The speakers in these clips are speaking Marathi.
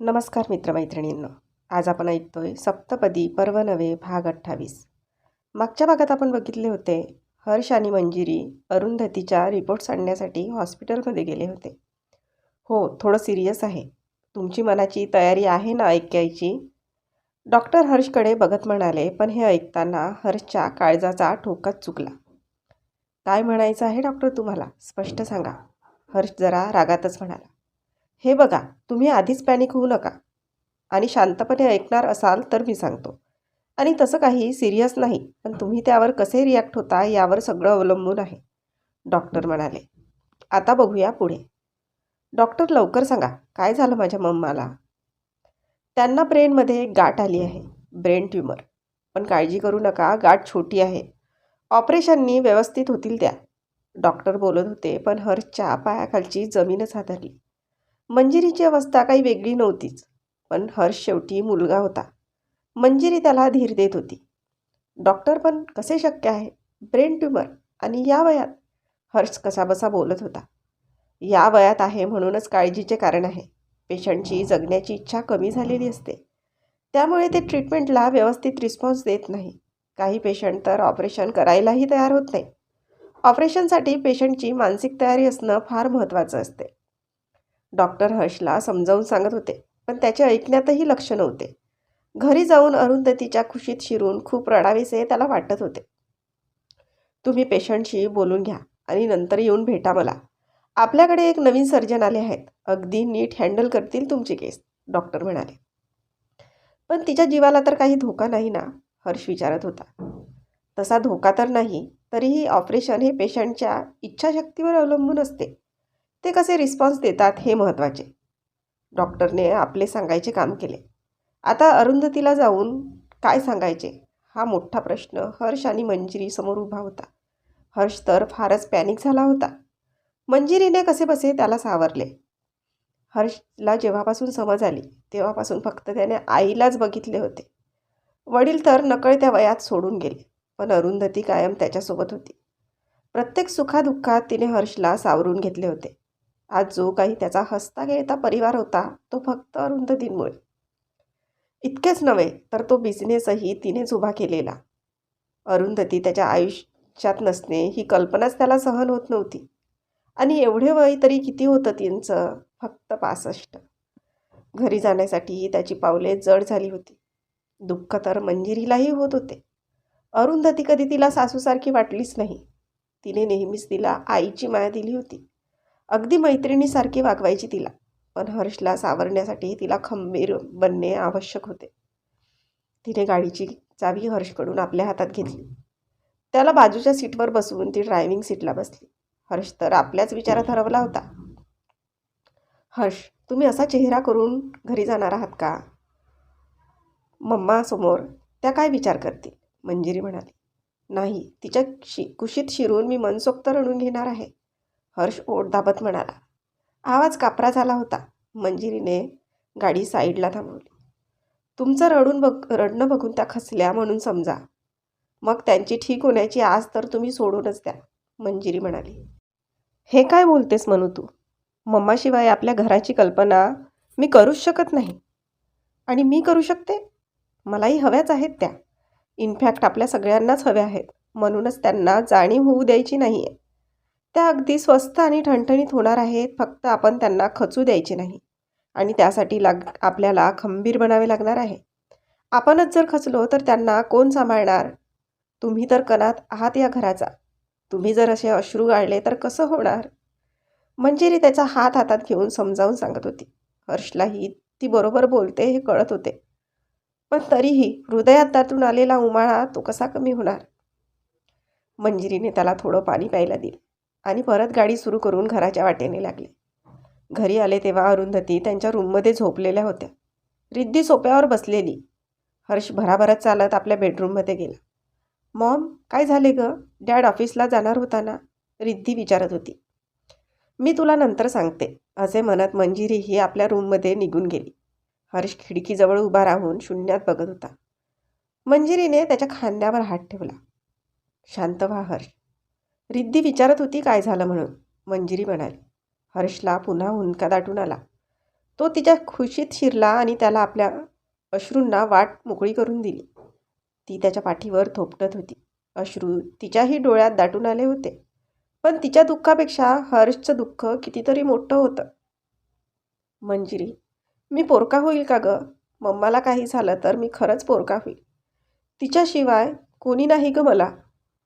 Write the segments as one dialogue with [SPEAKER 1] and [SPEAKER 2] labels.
[SPEAKER 1] नमस्कार मित्रमैत्रिणींनो. आज आपण ऐकतोय सप्तपदी पर्व नवे भाग अठ्ठावीस. मागच्या भागात आपण बघितले होते हर्ष आणि मंजिरी अरुंधतीच्या रिपोर्ट्स आणण्यासाठी हॉस्पिटलमध्ये गेले होते. हो थोडं सिरियस आहे. तुमची मनाची तयारी आहे ना ऐकायची? डॉक्टर हर्षकडे बघत म्हणाले पण हे ऐकताना हर्षच्या काळजाचा ठोकाच चुकला. काय म्हणायचं आहे डॉक्टर तुम्हाला? स्पष्ट सांगा. हर्ष जरा रागातच म्हणाला. हे बघा तुम्ही आधीच पॅनिक होऊ नका. आणि शांतपणे ऐकणार असाल तर मी सांगतो. आणि तसं काही सिरियस नाही पण तुम्ही त्यावर कसे रिॲक्ट होता यावर सगळं अवलंबून आहे. डॉक्टर म्हणाले. आता बघूया पुढे. डॉक्टर लवकर सांगा काय झालं माझ्या मम्माला? त्यांना ब्रेनमध्ये एक गाठ आली आहे ब्रेन ट्युमर. पण काळजी करू नका गाठ छोटी आहे. ऑपरेशननी व्यवस्थित होतील त्या. डॉक्टर बोलत होते पण हर्षच्या पायाखालची जमीनच हादरली मंजिरीची अवस्था काही वेगळी नव्हतीच पण हर्ष शेवटी मुलगा होता. मंजिरी त्याला धीर देत होती. डॉक्टर पण कसे शक्य आहे? ब्रेन ट्युमर आणि या वयात? हर्ष कसाबसा बोलत होता. या वयात आहे म्हणूनच काळजीचे कारण आहे. पेशंटची जगण्याची इच्छा कमी झालेली असते. त्यामुळे ते ट्रीटमेंटला व्यवस्थित रिस्पॉन्स देत नाही. काही पेशंट तर ऑपरेशन करायलाही तयार होत नाही. ऑपरेशनसाठी पेशंटची मानसिक तयारी असणं फार महत्त्वाचं असते. डॉक्टर हर्षला समजावून सांगत होते पण त्याचे ऐकण्यातही लक्ष नव्हते. घरी जाऊन अरुंधतीच्या खुशीत शिरून खूप रडावेसे त्याला वाटत होते. तुम्ही पेशंटशी बोलून घ्या आणि नंतर येऊन भेटा मला. आपल्याकडे एक नवीन सर्जन आले आहेत. अगदी नीट हँडल करतील तुमची केस डॉक्टर म्हणाले. पण तिच्या जीवाला तर काही धोका नाही ना? हर्ष विचारत होता. तसा धोका तर नाही तरीही ऑपरेशन हे पेशंटच्या इच्छाशक्तीवर अवलंबून असते. ते कसे रिस्पॉन्स देतात हे महत्त्वाचे डॉक्टरने आपले सांगायचे काम केले. आता अरुंधतीला जाऊन काय सांगायचे? हा मोठा प्रश्न हर्ष आणि मंजिरी समोर उभा होता. हर्ष तर फारच पॅनिक झाला होता. मंजिरीने कसे बसे त्याला सावरले. हर्षला जेव्हापासून समज आली तेव्हापासून फक्त त्याने आईलाच बघितले होते. वडील तर नकळत्या वयात सोडून गेले पण अरुंधती कायम त्याच्यासोबत होती. प्रत्येक सुखादुःखात तिने हर्षला सावरून घेतले होते. आज जो काही त्याचा हसता खेळता परिवार होता तो फक्त अरुंधतींमुळे इतकेच नव्हे तर तो बिझनेसही तिनेच उभा केलेला. अरुंधती त्याच्या आयुष्यात नसणे ही कल्पनाच त्याला सहन होत नव्हती. आणि एवढे वय तरी किती होतं तिचं? फक्त पासष्ट. घरी जाण्यासाठी त्याची पावले जड झाली होती. दुःख तर मंजिरीलाही होत होते. अरुंधती कधी तिला सासूसारखी वाटलीच नाही. तिने नेहमीच तिला आईची माया दिली होती. अगदी मैत्रिणीसारखी वागवायची तिला. पण हर्षला सावरण्यासाठी तिला खंबीर बनणे आवश्यक होते. तिने गाडीची चावी हर्षकडून आपल्या हातात घेतली. त्याला बाजूच्या सीटवर बसवून ती ड्रायव्हिंग सीटला बसली. हर्ष तर आपल्याच विचारात हरवला होता. हर्ष तुम्ही असा चेहरा करून घरी जाणार आहात का? मम्मा समोर त्या काय विचार करतील? मंजिरी म्हणाली. नाही तिच्या शि कुशीत शिरून मी मनसोक्त रडून घेणार आहे. हर्ष ओढ दाबत म्हणाला. आवाज कापरा झाला होता. मंजिरीने गाडी साईडला थांबवली. तुमचं रडून बघ रडणं बघून त्या खसल्या म्हणून समजा. मग त्यांची ठीक होण्याची आस तर तुम्ही सोडूनच द्या मंजिरी म्हणाली. हे काय बोलतेस म्हणू तू? मम्माशिवाय आपल्या घराची कल्पना मी करूच शकत नाही. आणि मी करू शकते? मलाही हव्याच आहेत त्या. इनफॅक्ट आपल्या सगळ्यांनाच हव्या आहेत. म्हणूनच त्यांना जाणीव होऊ द्यायची नाही आहे त्या अगदी स्वस्त आणि ठणठणीत होणार आहेत फक्त आपण त्यांना खचू द्यायचे नाही. आणि त्यासाठी लाग आपल्याला खंबीर बनावे लागणार आहे. आपणच जर खचलो तर त्यांना कोण सांभाळणार? तुम्ही तर कणात आहात या घराचा. तुम्ही जर असे अश्रू गाळले तर कसं होणार? मंजिरी त्याचा हात हातात घेऊन समजावून सांगत होती. हर्षलाही ती बरोबर बोलते हे कळत होते. पण तरीही हृदयात दातून आलेला उमाळा तो कसा कमी होणार? मंजिरीने त्याला थोडं पाणी प्यायला दिलं. आणि परत गाडी सुरू करून घराच्या वाटेने लागले. घरी आले तेव्हा अरुंधती त्यांच्या रूममध्ये झोपलेल्या होत्या. रिद्धी सोप्यावर बसलेली. हर्ष भराभरात चालत आपल्या बेडरूममध्ये गेला. मॉम काय झाले गं? डॅड ऑफिसला जाणार होता ना? रिद्धी विचारत होती. मी तुला नंतर सांगते असे म्हणत मंजिरी ही आपल्या रूममध्ये निघून गेली. हर्ष खिडकीजवळ उभा राहून शून्यात बघत होता. मंजिरीने त्याच्या खांद्यावर हात ठेवला. शांत व्हा हर्ष. रिद्धी विचारत होती काय झालं म्हणून. मंजिरी म्हणाली हर्षला पुन्हा हुंदका दाटून आला. तो तिच्या खुशीत शिरला आणि त्याला आपल्या अश्रूंना वाट मोकळी करून दिली. ती त्याच्या पाठीवर थोपटत होती. अश्रू तिच्याही डोळ्यात दाटून आले होते. पण तिच्या दुःखापेक्षा हर्षचं दुःख कितीतरी मोठं होतं. मंजिरी मी पोरका होईल का गं? मम्माला काही झालं तर मी खरंच पोरका होईल. तिच्याशिवाय कोणी नाही गं मला.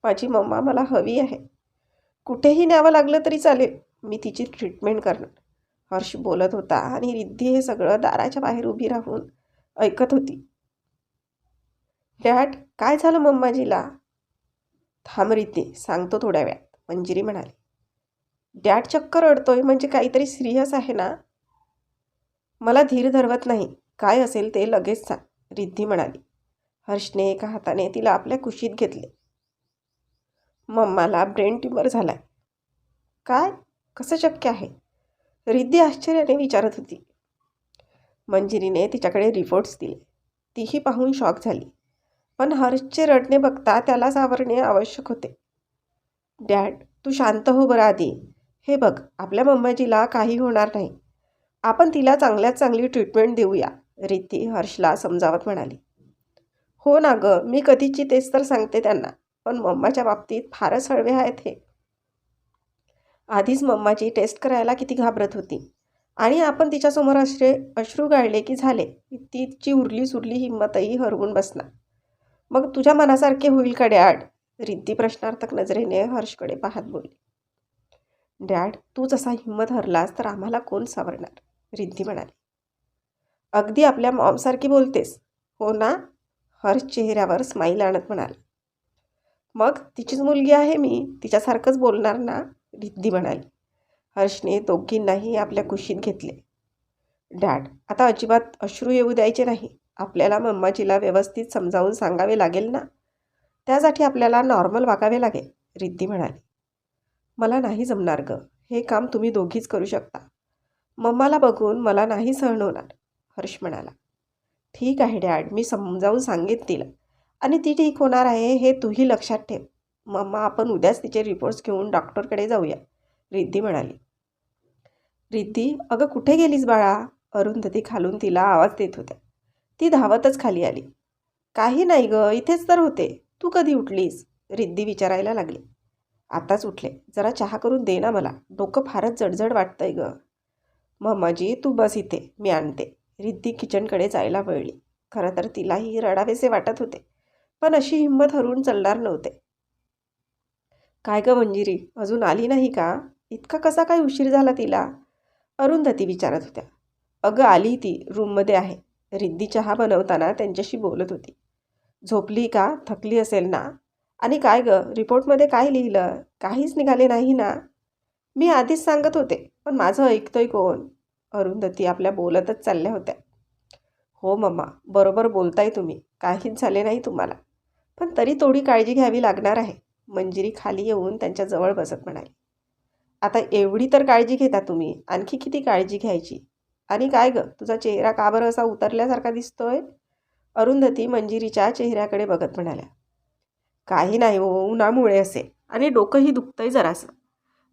[SPEAKER 1] माझी मम्मा मला हवी आहे. कुठेही न्यावं लागलं तरी चालेल मी तिची ट्रीटमेंट करणार. हर्ष बोलत होता आणि रिद्धी हे सगळं दाराच्या बाहेर उभी राहून ऐकत होती. डॅड काय झालं मम्माजीला? थांब रिद्धी सांगतो थोड्या वेळात. मंजिरी म्हणाली. डॅड चक्कर अडतोय म्हणजे काहीतरी सिरियस आहे ना? मला धीर धरवत नाही. काय असेल ते लगेच सांग रिद्धी म्हणाली. हर्षने एका हाताने तिला आपल्या कुशीत घेतले. मम्माला ब्रेन ट्यूमर झालाय. काय? कसं शक्य आहे? रिद्धी आश्चर्याने विचारत होती. मंजिरीने तिच्याकडे रिपोर्ट्स दिले. तीही पाहून शॉक झाली. पण हर्षचे रडणे बघता त्याला सावरणे आवश्यक होते. डॅड तू शांत हो बरं आधी. हे बघ आपल्या मम्माजीला काही होणार नाही. आपण तिला चांगल्यात चांगली ट्रीटमेंट देऊया रिद्धी हर्षला समजावत म्हणाली. हो ना गं मी कधीची तेच तर सांगते त्यांना. पण मम्माच्या बाबतीत फारच हळवे आहेत हे. आधीच मम्माची टेस्ट करायला किती घाबरत होती. आणि आपण तिच्यासमोर अश्रे अश्रू गाळले की झाले. तिची उरली सुरली हिंमतही हरवून बसणार. मग तुझ्या मनासारखे होईल का डॅड? रिद्धी प्रश्नार्थक नजरेने हर्षकडे पाहत बोलली. डॅड तू जसा हिंमत हरलास तर आम्हाला कोण सावरणार? रिद्धी म्हणाली. अगदी आपल्या मॉमसारखी बोलतेस. हो ना? हर्ष चेहऱ्यावर स्माईल आणत म्हणाला. मग तिचीच मुलगी आहे मी तिच्यासारखंच बोलणार ना? रिद्धी म्हणाली. हर्षने दोघींनाही आपल्या कुशीत घेतले. डॅड आता अजिबात अश्रू येऊ द्यायचे नाही. आपल्याला मम्माजीला व्यवस्थित समजावून सांगावे लागेल ना? त्यासाठी आपल्याला नॉर्मल वागावे लागेल रिद्धी म्हणाली. मला नाही जमणार गं. हे काम तुम्ही दोघीच करू शकता. मम्माला बघून मला नाही सहन होणार हर्ष म्हणाला. ठीक आहे डॅड मी समजावून सांगेन तिला. आणि ती ठीक होणार आहे हे तूही लक्षात ठेव. मम्मा आपण उद्याच तिचे रिपोर्ट्स घेऊन डॉक्टरकडे जाऊया रिद्धी म्हणाली. रिद्धी अगं कुठे गेलीस बाळा? अरुंधती खालून तिला आवाज देत होत्या. ती धावतच खाली आली. काही नाही गं इथेच तर होते. तू कधी उठलीस? रिद्धी विचारायला लागली. आताच उठले. जरा चहा करून दे ना मला. डोकं फारच जडजड वाटतंय गं. मम्माजी तू बस इथे. मी आणते. रिद्धी किचनकडे जायला वळली. खरं तर तिलाही रडावेसे वाटत होते. पण अशी हिंमत हरवून चालणार नव्हते. काय गं मंजिरी अजून आली नाही का? इतका कसा काय उशीर झाला तिला? अरुंधती विचारत होत्या. अगं आली ती रूममध्ये आहे. रिद्धी चहा बनवताना त्यांच्याशी बोलत होती. झोपली का? थकली असेल ना? आणि काय गं रिपोर्टमध्ये काय लिहिलं? काहीच निघाले नाही ना? मी आधीच सांगत होते पण माझं ऐकतोय कोण? अरुंधती आपल्या बोलतच चालल्या होत्या. हो मम्मा बरोबर बोलताय तुम्ही. काहीच झाले नाही तुम्हाला. पण तरी थोडी काळजी घ्यावी लागणार आहे. मंजिरी खाली येऊन त्यांच्याजवळ बसत म्हणाली. आता एवढी तर काळजी घेता तुम्ही. आणखी किती काळजी घ्यायची? आणि काय गं? तुझा चेहरा का बरं असा उतरल्यासारखा दिसतोय? अरुंधती मंजिरीच्या चेहऱ्याकडे बघत म्हणाल्या. काही नाही हो उन्हामुळे असे. आणि डोकंही दुखतंय जरासं.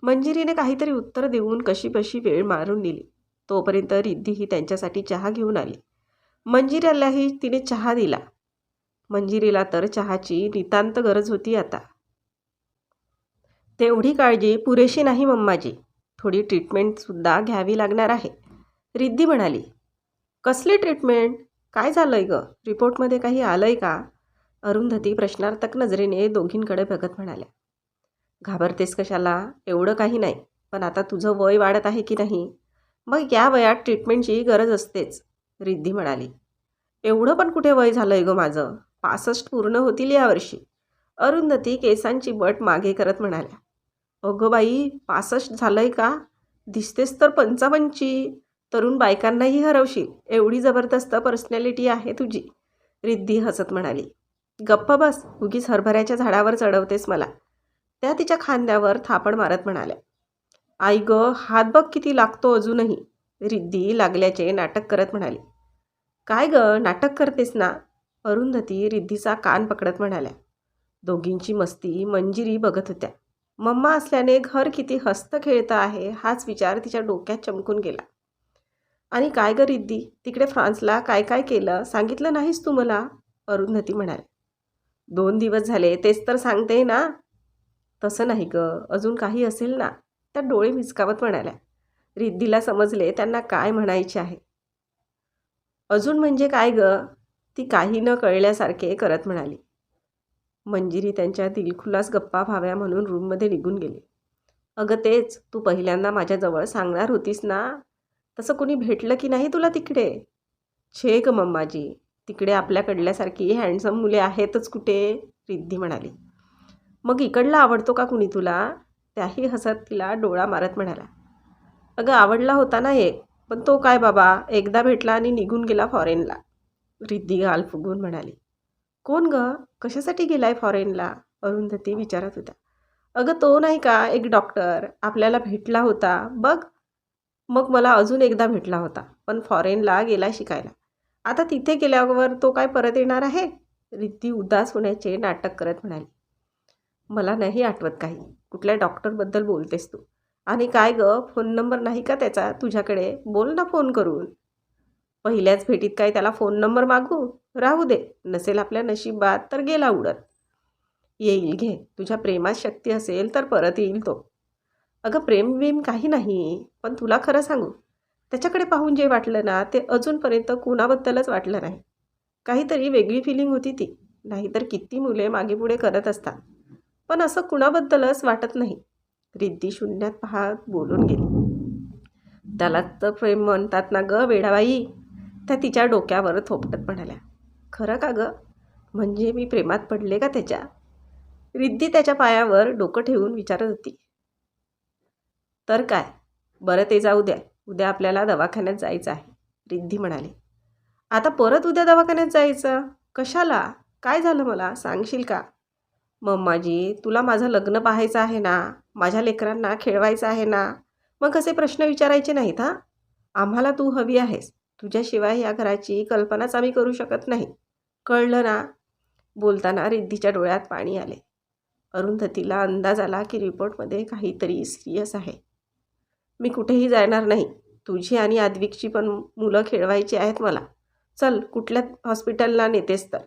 [SPEAKER 1] मंजिरीने काहीतरी उत्तर देऊन कशी बशी वेळ मारून दिली. तोपर्यंत रिद्धीही त्यांच्यासाठी चहा घेऊन आली. मंजिऱ्यालाही तिने चहा दिला. मंजिरीला तर चहाची नितांत गरज होती आता. तेवढी काळजी पुरेशी नाही मम्माजी. थोडी ट्रीटमेंटसुद्धा घ्यावी लागणार आहे. रिद्धी म्हणाली कसली ट्रीटमेंट काय झालं आहे गं? रिपोर्टमध्ये काही आलं आहे का? अरुंधती प्रश्नार्थक नजरेने दोघींकडे बघत म्हणाल्या घाबरतेस कशाला? एवढं काही नाही. पण आता तुझं वय वाढत आहे की नाही? मग या वयात ट्रीटमेंटची गरज असतेच. रिद्धी म्हणाली एवढं पण कुठे वय झालं आहे गं माझं? पासष्ट पूर्ण होतील यावर्षी. अरुंधती केसांची बट मागे करत म्हणाल्या अगं बाई पासष्ट झालं आहे का? दिसतेस तर पंचावन्नची. तरुण बायकांनाही हरवशील. एवढी जबरदस्त पर्सनॅलिटी आहे तुझी. रिद्धी हसत म्हणाली गप्प बस उगीच हरभऱ्याच्या झाडावर चढवतेस मला. त्या तिच्या खांद्यावर थापड मारत म्हणाल्या आई ग हात बघ किती लागतो अजूनही. रिद्धी लागल्याचे नाटक करत म्हणाली काय ग नाटक करतेस ना? अरुंधती रिद्धीचा कान पकडत म्हणाल्या दोघींची मस्ती मंजिरी बघत होत्या. मम्मा असल्याने घर किती हस्त खेळतं आहे हाच विचार तिच्या डोक्यात चमकून गेला. आणि काय ग रिद्धी तिकडे फ्रान्सला काय काय केलं? सांगितलं नाहीस तू मला? अरुंधती म्हणाले. दोन दिवस झाले तेच तर सांगते ना. तसं नाही ग अजून काही असेल ना? त्या डोळे विचकावत म्हणाल्या. रिद्धीला समजले त्यांना काय म्हणायचे आहे. अजून म्हणजे काय ग? ती काही न कळल्यासारखे करत म्हणाली. मंजिरी त्यांच्या दिलखुलास गप्पा व्हाव्या म्हणून रूममध्ये निघून गेली. अगं तेच तू पहिल्यांदा माझ्याजवळ सांगणार होतीस ना? तसं कुणी भेटलं की नाही तुला तिकडे? छे ग मम्माजी तिकडे आपल्याकडल्यासारखी हँडसम मुले आहेतच कुठे? रिद्धी म्हणाली. मग इकडला आवडतो का कुणी तुला? त्याही हसत तिला डोळा मारत म्हणाला. अगं आवडला होता ना एक पण तो काय बाबा? एकदा भेटला आणि निघून गेला फॉरेनला रिद्धी गाल फुगून म्हणाली कोण ग? कशासाठी गेलाय फॉरेनला? अरुंधती विचारत होता. अगं तो नाही का एक डॉक्टर? आपल्याला भेटला होता. बघ. मग मला अजून एकदा भेटला होता पण फॉरेनला गेला शिकायला. आता तिथे गेल्यावर तो काय परत येणार आहे? रिद्धी उदास होण्याचे नाटक करत म्हणाली. मला नाही आठवत काही. कुठल्या डॉक्टरबद्दल बोलतेस तू? आणि काय ग? फोन नंबर नाही का त्याचा तुझ्याकडे? बोल ना फोन करून. पहिल्याच भेटीत काय त्याला फोन नंबर मागू? राहू दे. नसेल आपल्या नशिबात तर गेला उडत. येईल घे. तुझ्या प्रेमात शक्ती असेल तर परत येईल तो. अगं प्रेम विम काही नाही पण तुला खरं सांगू त्याच्याकडे पाहून जे वाटलं ना ते अजूनपर्यंत कुणाबद्दलच वाटलं नाही. काहीतरी वेगळी फिलिंग होती ती. नाहीतर किती मुले मागेपुढे करत असतात. पण असं कुणाबद्दलच वाटत नाही. रिद्धी शून्यात पाहत बोलून गेली. त्याला तर प्रेम म्हणतात ना ग वेडाबाई. त्या तिच्या डोक्यावर थोपटत म्हणाल्या खरं का ग? म्हणजे मी प्रेमात पडले का त्याच्या? रिद्धी त्याच्या पायावर डोकं ठेवून विचारत होती. तर काय? बरं ते जाऊ द्या. उद्या आपल्याला दवाखान्यात जायचं आहे. रिद्धी म्हणाली. आता परत उद्या दवाखान्यात जायचं? कशाला? काय झालं मला? सांगशील का? मम्माजी तुला माझं लग्न पाहायचं आहे ना? माझ्या लेकरांना खेळवायचं आहे ना? मग कसे प्रश्न विचारायचे नाहीत हां? आम्हाला तू हवी आहेस. तुझ्याशिवाय या घराची कल्पनाच आम्ही करू शकत नाही. कळलं ना? बोलताना रिद्धीच्या डोळ्यात पाणी आले. अरुंधतीला अंदाज आला की रिपोर्टमध्ये काहीतरी सिरियस आहे. मी कुठेही जाणार नाही. तुझी आणि आद्विकची पण मुलं खेळवायची आहेत मला. चल कुठल्या हॉस्पिटलला नेतेस तर.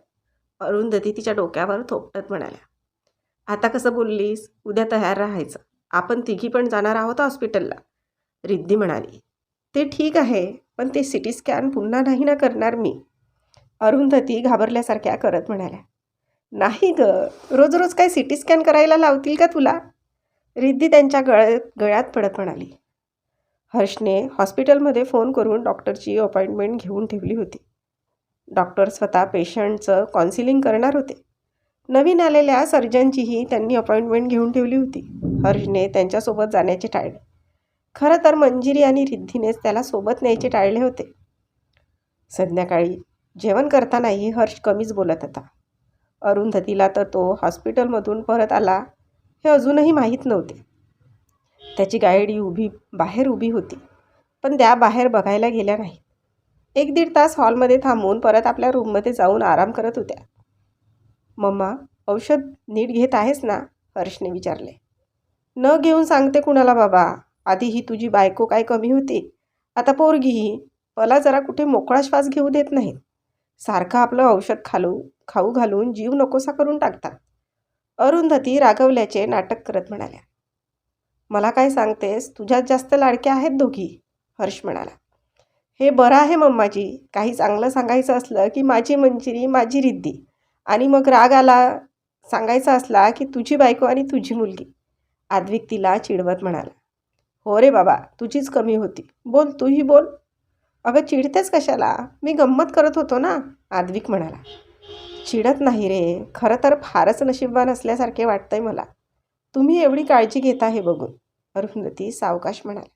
[SPEAKER 1] अरुंधती तिच्या डोक्यावर थोपटत म्हणाल्या. आता कसं बोललीस? उद्या तयार राहायचं. आपण तिघी पण जाणार आहोत हॉस्पिटलला. रिद्धी म्हणाली. ते ठीक आहे. पण ते सी टी स्कॅन पुन्हा नाही ना करणार मी. अरुंधती घाबरल्यासारख्या करत म्हणाल्या. नाही ग रोज रोज काय सी टी स्कॅन करायला लावतील का तुला? रिद्धी त्यांच्या गळ्यात गळ्यात पडत म्हणाली. हर्षने हॉस्पिटलमध्ये फोन करून डॉक्टरची अपॉइंटमेंट घेऊन ठेवली होती. डॉक्टर स्वतः पेशंटचं कॉन्सिलिंग करणार होते. नवीन आलेल्या सर्जनचीही त्यांनी अपॉइंटमेंट घेऊन ठेवली होती. हर्षने त्यांच्यासोबत जाण्याचे टाळले खरं तर मंजिरी आणि रिद्धीनेच त्याला सोबत न्यायचे टाळले होते. संध्याकाळी जेवण करतानाही हर्ष कमीच बोलत होता. अरुंधतीला तर तो हॉस्पिटलमधून परत आला हे अजूनही माहीत नव्हते. त्याची गाडी उभी बाहेर उभी होती पण त्या बाहेर बघायला गेल्या नाहीत. एक दीड तास हॉलमध्ये थांबून परत आपल्या रूममध्ये जाऊन आराम करत होत्या. मम्मा औषध नीट घेत आहेस ना? हर्षने विचारले. न घेऊन सांगते कुणाला बाबा. आधी ही तुझी बायको काय कमी होती? आता पोरगी ही? मला जरा कुठे मोकळा श्वास घेऊ देत नाहीत. सारखं आपलं औषध खालू खाऊ घालून जीव नकोसा करून टाकतात. अरुंधती रागवल्याचे नाटक करत म्हणाल्या. मला काय सांगतेस? तुझ्यात जास्त लाडक्या आहेत दोघी हर्ष म्हणाला. हे बरं आहे मम्माजी. काही चांगलं सांगायचं असलं की माझी मंजिरी माझी रिद्धी. आणि मग राग आला सांगायचा असला की तुझी बायको आणि तुझी मुलगी. आद्विक तिला चिडवत म्हणाला. हो रे बाबा तुझीच कमी होती. बोल तूही बोल. अगं चिडतेस कशाला? मी गंमत करत होतो ना आद्विक म्हणाला. चिडत नाही रे खरं तर फारच नशीबवान असल्यासारखे वाटतंय मला. तुम्ही एवढी काळजी घेता हे बघून अरुंधती सावकाश म्हणाला.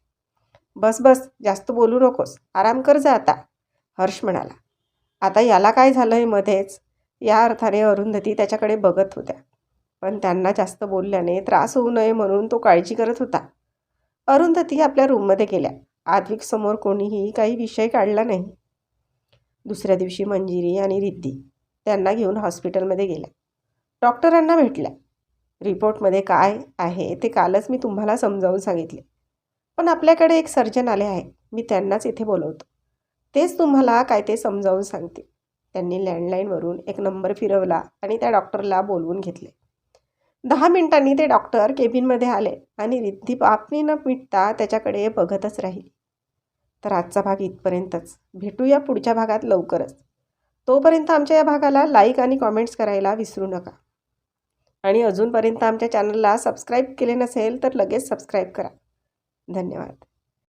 [SPEAKER 1] बस बस जास्त बोलू नकोस आराम कर जा आता हर्ष म्हणाला. आता याला काय झालं आहे मध्येच? या अर्थाने अरुंधती त्याच्याकडे बघत होत्या. पण त्यांना जास्त बोलल्याने त्रास होऊ नये म्हणून तो काळजी करत होता. अरुंधती आपल्या रूममध्ये गेल्या. आद्विक समोर कोणीही काही विषय काढला नाही. दुसऱ्या दिवशी मंजिरी आणि रिद्धी त्यांना घेऊन हॉस्पिटलमध्ये गेल्या. डॉक्टरांना भेटल्या. रिपोर्टमध्ये काय आहे ते कालच मी तुम्हाला समजावून सांगितले. पण आपल्याकडे एक सर्जन आले आहे मी त्यांनाच इथे बोलवतो. तेच तुम्हाला काय ते समजावून सांगते त्यांनी लँडलाईनवरून एक नंबर फिरवला आणि त्या डॉक्टरला बोलवून घेतले. दहा मिनिटांनी ते डॉक्टर केबिनमध्ये आले आणि रिद्धी पापणी न मिटता त्याच्याकडे बघतच राहिली. तर आजचा भाग इथपर्यंतच. भेटूया पुढच्या भागात लवकरच. तोपर्यंत आमच्या या भागाला लाईक आणि कॉमेंट्स करायला विसरू नका. आणि अजूनपर्यंत आमच्या चॅनलला सबस्क्राईब केले नसेल तर लगेच सबस्क्राईब करा. धन्यवाद.